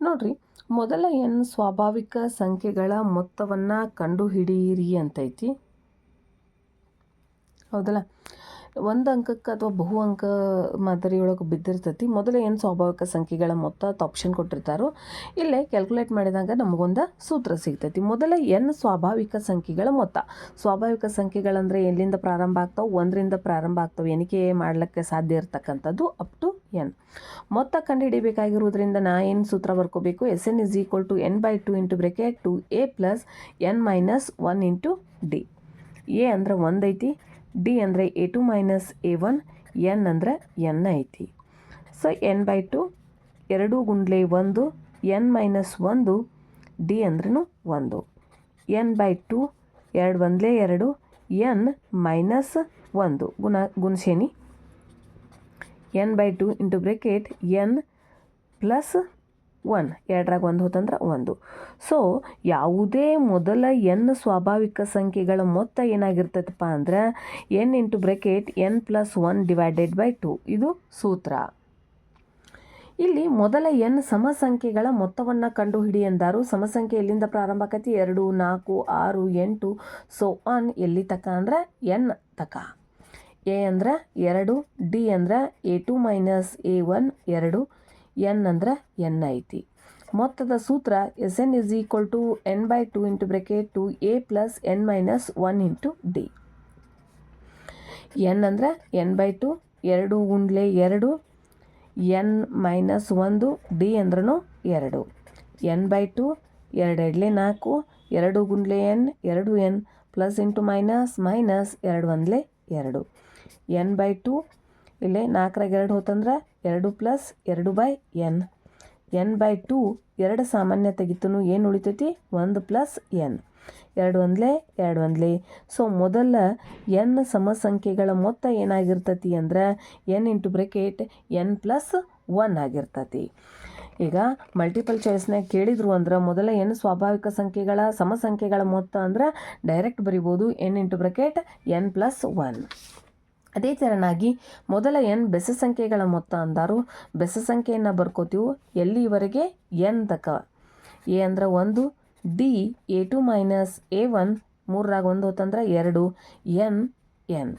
ನೋಡ್ರಿ ಮೊದಲ ಎನ್ ಸ್ವಾಭಾವಿಕ ಸಂಖ್ಯೆಗಳ ಮೊತ್ತವನ್ನು ಕಂಡುಹಿಡಿಯಿರಿ ಅಂತೈತಿ? ಹೌದಲ್ಲ? ಒಂದು ಅಂಕಕ್ಕೆ ಅಥವಾ ಬಹು ಅಂಕ ಮಾದರಿಯೊಳಗೆ ಬಿದ್ದಿರ್ತೈತಿ. ಮೊದಲ ಏನು ಸ್ವಾಭಾವಿಕ ಸಂಖ್ಯೆಗಳ ಮೊತ್ತ ಅಂತ ಆಪ್ಷನ್ ಕೊಟ್ಟಿರ್ತಾರೋ, ಇಲ್ಲೇ ಕ್ಯಾಲ್ಕುಲೇಟ್ ಮಾಡಿದಾಗ ನಮಗೊಂದು ಸೂತ್ರ ಸಿಗ್ತೈತಿ. ಮೊದಲ ಎನ್ ಸ್ವಾಭಾವಿಕ ಸಂಖ್ಯೆಗಳ ಮೊತ್ತ. ಸ್ವಾಭಾವಿಕ ಸಂಖ್ಯೆಗಳಂದರೆ ಎಲ್ಲಿಂದ ಪ್ರಾರಂಭ ಆಗ್ತಾವೆ? ಒಂದರಿಂದ ಪ್ರಾರಂಭ ಆಗ್ತಾವೆ. ಎಣಿಕೆ ಮಾಡಲಿಕ್ಕೆ ಸಾಧ್ಯ ಇರತಕ್ಕಂಥದ್ದು ಅಪ್ ಟು ಎನ್ ಮೊತ್ತ ಕಂಡುಹಿಡಿಬೇಕಾಗಿರೋದ್ರಿಂದ ನಾ ಏನು ಸೂತ್ರ ಬರ್ಕೋಬೇಕು? S N is equal to N by two into bracket two A plus N minus one into D A ಅಂದ್ರೆ ಒಂದೈತಿ ಡಿ ಅಂದರೆ A two minus A one N ಅಂದರೆ ಎನ್ ಐತಿ. ಸೊ ಎನ್ ಬೈ ಟು ಎರಡು ಗುಂಡ್ಲೆ ಒಂದು N minus ಒಂದು D ಅಂದ್ರೂ ಒಂದು. ಎನ್ ಬೈ ಟು ಎರಡು ಒಂದಲೇ ಎರಡು ಎನ್ ಮೈನಸ್ ಒಂದು. ಗುಣ ಗುಣಶೇನಿ N by two into bracket N plus one, ಎರಡರಾಗ ಒಂದು ಹೋತಂದ್ರೆ ಒಂದು. ಸೊ ಯಾವುದೇ ಮೊದಲ ಎನ್ ಸ್ವಾಭಾವಿಕ ಸಂಖ್ಯೆಗಳ ಮೊತ್ತ ಏನಾಗಿರ್ತೈತಪ್ಪ ಅಂದ್ರೆ N into bracket N plus one divided by two. ಇದು ಸೂತ್ರ. ಇಲ್ಲಿ ಮೊದಲ ಎನ್ ಸಮಸಂಖ್ಯೆಗಳ ಮೊತ್ತವನ್ನು ಕಂಡುಹಿಡಿ ಎಂದಾರು ಸಮಸಂಖ್ಯೆ ಎಲ್ಲಿಂದ ಪ್ರಾರಂಭ ಆಕತಿ? ಎರಡು, ನಾಲ್ಕು, ಆರು, ಎಂಟು. ಸೊ ಒನ್ ಎಲ್ಲಿ ತಕ ಅಂದ್ರೆ ಎನ್ ತಕ. ಎ ಅಂದ್ರೆ ಎರಡು, ಡಿ ಅಂದ್ರೆ A two minus A one, ಎರಡು ಎನ್ ಅಂದ್ರೆ ಎನ್ ಐತಿ. ಮೊತ್ತದ ಸೂತ್ರ S N is equal to N by two into bracket two A plus N minus one into D. N ಅಂದ್ರೆ ಎನ್ ಬೈ ಟು ಎರಡು ಗುಂಡ್ಲೆ ಎರಡು, ಎನ್ ಮೈನಸ್ ಒಂದು, ಡಿ ಅಂದ್ರೂ ಎರಡು. ಎನ್ ಬೈ ಟು ಎರಡು ಎಡ್ಲೆ ನಾಲ್ಕು, ಎರಡು ಗುಂಡ್ಲೆ ಎನ್, ಎರಡು N plus into minus minus ಎರಡು ಒಂದ್ಲೆ ಎರಡು. ಎನ್ ಬೈ ಟು ಇಲ್ಲೇ ನಾಲ್ಕರಾಗ ಎರಡು ಹೋತಂದ್ರೆ ಎರಡು ಪ್ಲಸ್ ಎರಡು by N. N by two, ಎರಡು ಸಾಮಾನ್ಯ ತೆಗಿತು ಏನು ಉಳಿತೈತಿ? ಒಂದು ಪ್ಲಸ್ ಎನ್. ಎರಡು ಒಂದ್ಲೆ ಎರಡು ಒಂದ್ಲೆ. ಸೊ ಮೊದಲ ಎನ್ ಸಮಸಂಖ್ಯೆಗಳ ಮೊತ್ತ ಏನಾಗಿರ್ತತಿ ಅಂದ್ರೆ N into bracket N plus one ಆಗಿರ್ತತಿ. ಈಗ ಮಲ್ಟಿಪಲ್ ಚಾಯ್ಸ್ನಾಗ ಕೇಳಿದ್ರು ಅಂದ್ರೆ ಮೊದಲ ಎನ್ ಸ್ವಾಭಾವಿಕ ಸಂಖ್ಯೆಗಳ ಸಮಸಂಖ್ಯೆಗಳ ಮೊತ್ತ ಅಂದ್ರೆ ಡೈರೆಕ್ಟ್ ಬರಿಬೋದು N into bracket N plus one. ಅದೇ ತೆರನಾಗಿ ಮೊದಲ ಎನ್ ಬೆಸ ಸಂಖ್ಯೆಗಳ ಮೊತ್ತ ಅಂದಾರು ಬೆಸ ಸಂಖ್ಯೆಯನ್ನು ಬರ್ಕೋತೀವಿ ಎಲ್ಲಿವರೆಗೆ? ಎನ್ ತಕ. ಎ ಅಂದ್ರೆ ಒಂದು, D, A two minus A one ಮೂರರಾಗ ಒಂದು ಹೊತ್ತಂದ್ರೆ ಎರಡು, ಎನ್ ಎನ್.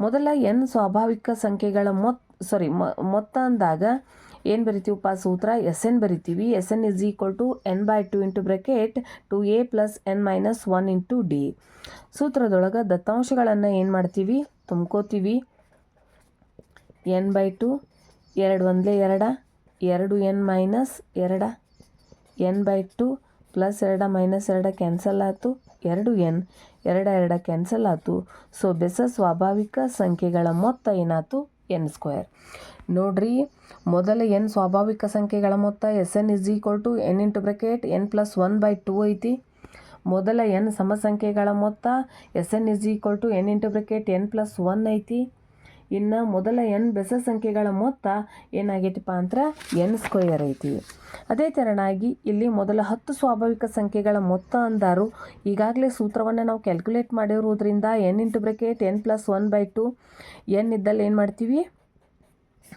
ಮೊದಲ ಎನ್ ಸ್ವಾಭಾವಿಕ ಸಂಖ್ಯೆಗಳ ಮೊತ್ತ ಸಾರಿ ಮೊತ್ತ ಅಂದಾಗ ಏನು ಪಾ ಸೂತ್ರ ಎಸ್ ಎನ್ ಬರಿತೀವಿ. S N is equal to N by two into bracket two A plus N minus one into D ಸೂತ್ರದೊಳಗೆ ದತ್ತಾಂಶಗಳನ್ನು ಏನು ಮಾಡ್ತೀವಿ? ತುಂಬ್ಕೋತೀವಿ. ಎನ್ ಬೈ ಟು ಎರಡು ಒಂದಲೇ ಎರಡ, ಎರಡು ಎನ್ ಮೈನಸ್ ಎರಡ ಎನ್ ಬೈ ಟು ಪ್ಲಸ್ ಎರಡ ಮೈನಸ್ ಎರಡ ಕ್ಯಾನ್ಸಲ್ ಆಯಿತು. ಎರಡು ಎನ್ ಎರಡ ಎರಡ ಕ್ಯಾನ್ಸಲ್ ಆಯ್ತು. ಸೊ ಬೆಸ ಸ್ವಾಭಾವಿಕ ಸಂಖ್ಯೆಗಳ ಮೊತ್ತ ಏನಾಯ್ತು? ಎನ್ ಸ್ಕ್ವೇರ್ ನೋಡ್ರಿ, ಮೊದಲ ಎನ್ ಸ್ವಾಭಾವಿಕ ಸಂಖ್ಯೆಗಳ ಮೊತ್ತ S N is equal to N into bracket N plus one by two ಐತಿ. ಮೊದಲ ಎನ್ ಸಮಸಂಖ್ಯೆಗಳ ಮೊತ್ತ S N is equal to N into bracket N plus one ಐತಿ. ಇನ್ನು ಮೊದಲ ಎನ್ ಬೆಸ ಸಂಖ್ಯೆಗಳ ಮೊತ್ತ ಏನಾಗೈತಿಪ್ಪ ಅಂದ್ರೆ ಎನ್ ಸ್ಕ್ವಯರ್ ಐತಿ. ಅದೇ ತೆರನಾಗಿ ಇಲ್ಲಿ ಮೊದಲ ಹತ್ತು ಸ್ವಾಭಾವಿಕ ಸಂಖ್ಯೆಗಳ ಮೊತ್ತ ಅಂದಾರು. ಈಗಾಗಲೇ ಸೂತ್ರವನ್ನು ನಾವು ಕ್ಯಾಲ್ಕುಲೇಟ್ ಮಾಡಿರೋದ್ರಿಂದ N into bracket N plus one by two N ಇದ್ದಲ್ಲಿ ಏನು ಮಾಡ್ತೀವಿ?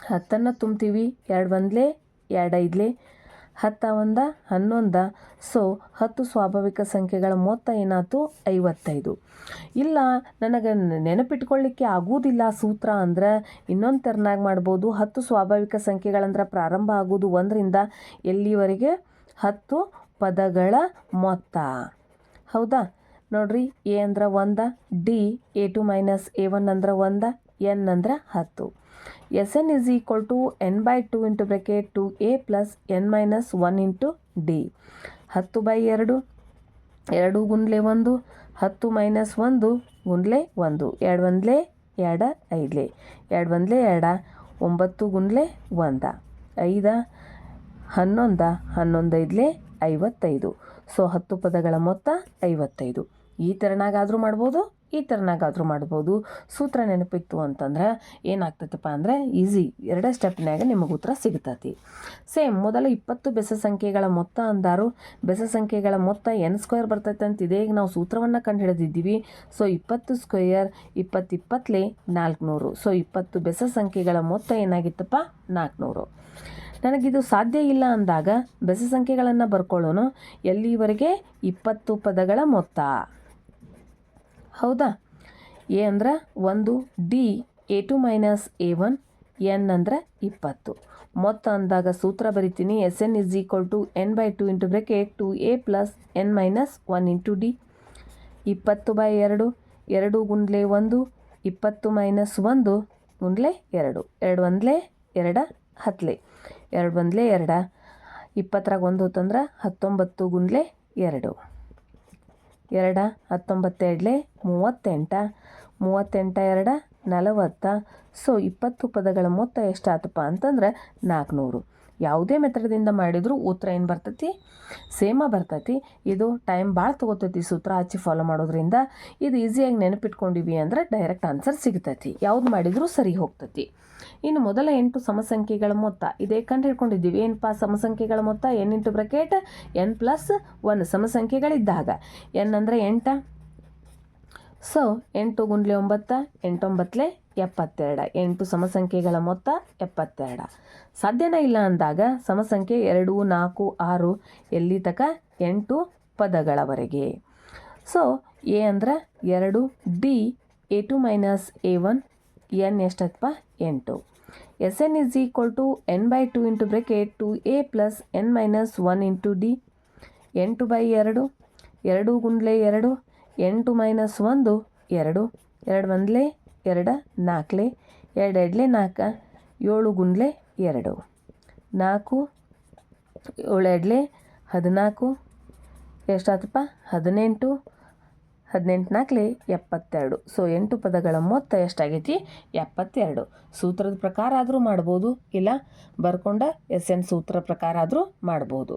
ಹತ್ತನ್ನು ತುಂಬ್ತೀವಿ, ಎರಡು ಒಂದ್ಲೆ, ಎರಡು ಐದ್ಲೆ, ಹತ್ತ ಒಂದ, ಹನ್ನೊಂದ. ಸೊ ಹತ್ತು ಸ್ವಾಭಾವಿಕ ಸಂಖ್ಯೆಗಳ ಮೊತ್ತ ಏನಾಯ್ತು? ಐವತ್ತೈದು. ಇಲ್ಲ, ನನಗೆ ನೆನಪಿಟ್ಕೊಳ್ಳಿಕ್ಕೆ ಆಗುವುದಿಲ್ಲ ಸೂತ್ರ ಅಂದ್ರೆ ಇನ್ನೊಂದು ತೆರನಾಗಿ ಮಾಡ್ಬೋದು. ಹತ್ತು ಸ್ವಾಭಾವಿಕ ಸಂಖ್ಯೆಗಳಂದ್ರೆ ಪ್ರಾರಂಭ ಆಗೋದು ಒಂದರಿಂದ ಎಲ್ಲಿವರೆಗೆ? ಹತ್ತು ಪದಗಳ ಮೊತ್ತ. ಹೌದಾ? ನೋಡ್ರಿ, ಎ ಅಂದ್ರೆ ಒಂದ, D, A two minus A one ಅಂದ್ರೆ ಒಂದ ಎನ್ ಅಂದ್ರೆ ಹತ್ತು. S N is equal to N by two into bracket two A plus N minus one into D ಹತ್ತು ಬೈ ಎರಡು ಎರಡು ಗುಂಡ್ಲೆ ಒಂದು, ಹತ್ತು ಮೈನಸ್ ಒಂದು ಗುಂಡ್ಲೆ ಒಂದು, ಎರಡು ಒಂದ್ಲೆ ಎರಡ ಐದ್ಲೆ, ಎರಡು ಒಂದ್ಲೆ ಎರಡ, ಒಂಬತ್ತು ಗುಂಡ್ಲೆ ಒಂದ, ಐದ, ಹನ್ನೊಂದ ಹನ್ನೊಂದೈದ್ಲೆ ಐವತ್ತೈದು. ಸೊ ಹತ್ತು ಪದಗಳ ಮೊತ್ತ ಐವತ್ತೈದು. ಈ ಥರನಾಗಾದರೂ ಮಾಡ್ಬೋದು ಈ ಥರನಾಗಾದರೂ ಮಾಡ್ಬೋದು. ಸೂತ್ರ ನೆನಪಿತ್ತು ಅಂತಂದ್ರೆ ಏನಾಗ್ತೈತಪ್ಪ ಅಂದರೆ ಈಸಿ ಎರಡೇ ಸ್ಟೆಪ್ನ್ಯಾಗ ನಿಮಗೆ ಉತ್ತರ ಸಿಗ್ತತಿ. ಸೇಮ್ ಮೊದಲ ಇಪ್ಪತ್ತು ಬೆಸ ಸಂಖ್ಯೆಗಳ ಮೊತ್ತ ಅಂದಾರು. ಬೆಸ ಸಂಖ್ಯೆಗಳ ಮೊತ್ತ ಎನ್ ಸ್ಕ್ವೇರ್ ಬರ್ತೈತೆ ಅಂತ ಇದೇ ಈಗ ನಾವು ಸೂತ್ರವನ್ನು ಕಂಡು ಹಿಡಿದಿದ್ದೀವಿ. ಸೊ ಇಪ್ಪತ್ತು ಸ್ಕ್ವೇಯರ್ ಇಪ್ಪತ್ತು ಇಪ್ಪತ್ತಲೇ ನಾಲ್ಕುನೂರು. ಸೊ ಇಪ್ಪತ್ತು ಬೆಸ ಸಂಖ್ಯೆಗಳ ಮೊತ್ತ ಏನಾಗಿತ್ತಪ್ಪ? ನಾಲ್ಕುನೂರು. ನನಗಿದು ಸಾಧ್ಯ ಇಲ್ಲ ಅಂದಾಗ ಬೆಸ ಸಂಖ್ಯೆಗಳನ್ನು ಬರ್ಕೊಳ್ಳೋನು ಎಲ್ಲಿವರೆಗೆ? ಇಪ್ಪತ್ತು ಪದಗಳ ಮೊತ್ತ. ಹೌದಾ? ಎ ಅಂದ್ರೆ ಒಂದು, D, A two minus A one, N ಅಂದ್ರೆ ಇಪ್ಪತ್ತು. ಮೊತ್ತ ಅಂದಾಗ ಸೂತ್ರ ಬರಿತೀನಿ. S N is equal to N by two into bracket two A plus N minus one into D. ಇಪ್ಪತ್ತು ಬೈ ಎರಡು ಎರಡು ಗುಂಡ್ಲೆ ಒಂದು, ಇಪ್ಪತ್ತು ಮೈನಸ್ ಒಂದು ಗುಂಡ್ಲೆ ಎರಡು. ಎರಡು ಒಂದ್ಲೆ ಎರಡ ಹತ್ತಲೆ ಎರಡು ಒಂದ್ಲೆ ಎರಡ. ಇಪ್ಪತ್ತರಾಗ ಒಂದು ಹೊತ್ತಂದ್ರೆ ಹತ್ತೊಂಬತ್ತು ಗುಂಡ್ಲೆ ಎರಡು. ಎರಡ ಹತ್ತೊಂಬತ್ತೆರಡಲೆ ಮೂವತ್ತೆಂಟ. ಮೂವತ್ತೆಂಟ ಎರಡ ನಲವತ್ತ. ಸೊ, ಇಪ್ಪತ್ತು ಪದಗಳ ಮೊತ್ತ ಎಷ್ಟಾತಪ್ಪ ಅಂತಂದ್ರೆ ನಾಲ್ಕುನೂರು ಯಾವುದೇ ಮೆಥಡದಿಂದ ಮಾಡಿದರೂ ಉತ್ತರ ಏನು ಬರ್ತೈತಿ? ಸೇಮ ಬರ್ತೈತಿ. ಇದು ಟೈಮ್ ಭಾಳ ತೊಗೋತೈತಿ ಸೂತ್ರ ಹಚ್ಚಿ ಫಾಲೋ ಮಾಡೋದ್ರಿಂದ. ಇದು ಈಸಿಯಾಗಿ ನೆನಪಿಟ್ಕೊಂಡಿವಿ ಅಂದ್ರೆ ಡೈರೆಕ್ಟ್ ಆನ್ಸರ್ ಸಿಗ್ತೈತಿ. ಯಾವ್ದು ಮಾಡಿದರೂ ಸರಿ ಹೋಗ್ತೈತಿ. ಇನ್ನು ಮೊದಲ ಎಂಟು ಸಮಸಂಖ್ಯೆಗಳ ಮೊತ್ತ. ಇದೇ ಕಂಡು ಹಿಡ್ಕೊಂಡಿದ್ದೀವಿ. ಏನಪ್ಪ ಸಮಸಂಖ್ಯೆಗಳ ಮೊತ್ತ N into bracket N plus one ಸಮಸಂಖ್ಯೆಗಳಿದ್ದಾಗ. N ಅಂದರೆ ಎಂಟ? ಸೊ, ಎಂಟು ಗುಂಡ್ಲೆ ಒಂಬತ್ತ ಎಂಟೊಂಬತ್ತಲೆ ಎಪ್ಪತ್ತೆರಡ. ಎಂಟು ಸಮಸಂಖ್ಯೆಗಳ ಮೊತ್ತ ಎಪ್ಪತ್ತೆರಡ. ಸಾಧ್ಯನೇ ಇಲ್ಲ ಅಂದಾಗ ಸಮಸಂಖ್ಯೆ ಎರಡು, ನಾಲ್ಕು, ಆರು ಎಲ್ಲಿ ತಕ ಎಂಟು ಪದಗಳವರೆಗೆ. ಸೊ, ಎ ಅಂದ್ರೆ ಎರಡು D A two minus A one, N ಎಷ್ಟಪ್ಪ ಎಂಟು. S N is equal to N by two into bracket two A plus N minus one into D. ಎಂಟು ಬೈ ಎರಡು ಎರಡು ಗುಂಡ್ಲೆ ಎರಡು ಎಂಟು ಮೈನಸ್ ಒಂದು, ಎರಡು ಎರಡು ಒಂದ್ಲೆ, ಎರಡು ನಾಲ್ಕಲೆ ಎರಡು ಎಡ್ಲೆ ನಾಲ್ಕು, ಏಳು ಗುಂಡ್ಲೆ ಎರಡು. ನಾಲ್ಕು, ಏಳು ಎಡ್ಲೆ ಹದಿನಾಲ್ಕು, ಎಷ್ಟಾತಪ್ಪ? ಹದಿನೆಂಟು ಹದಿನೆಂಟು ನಾಲ್ಕಲೆ ಎಪ್ಪತ್ತೆರಡು. ಸೊ ಎಂಟು ಪದಗಳ ಮೊತ್ತ ಎಷ್ಟಾಗೈತಿ? ಎಪ್ಪತ್ತೆರಡು. ಸೂತ್ರದ ಪ್ರಕಾರ ಆದರೂ ಮಾಡ್ಬೋದು, ಇಲ್ಲ ಬರ್ಕೊಂಡ ಎಸ್ ಎನ್ ಸೂತ್ರ ಪ್ರಕಾರ ಆದರೂ ಮಾಡ್ಬೋದು.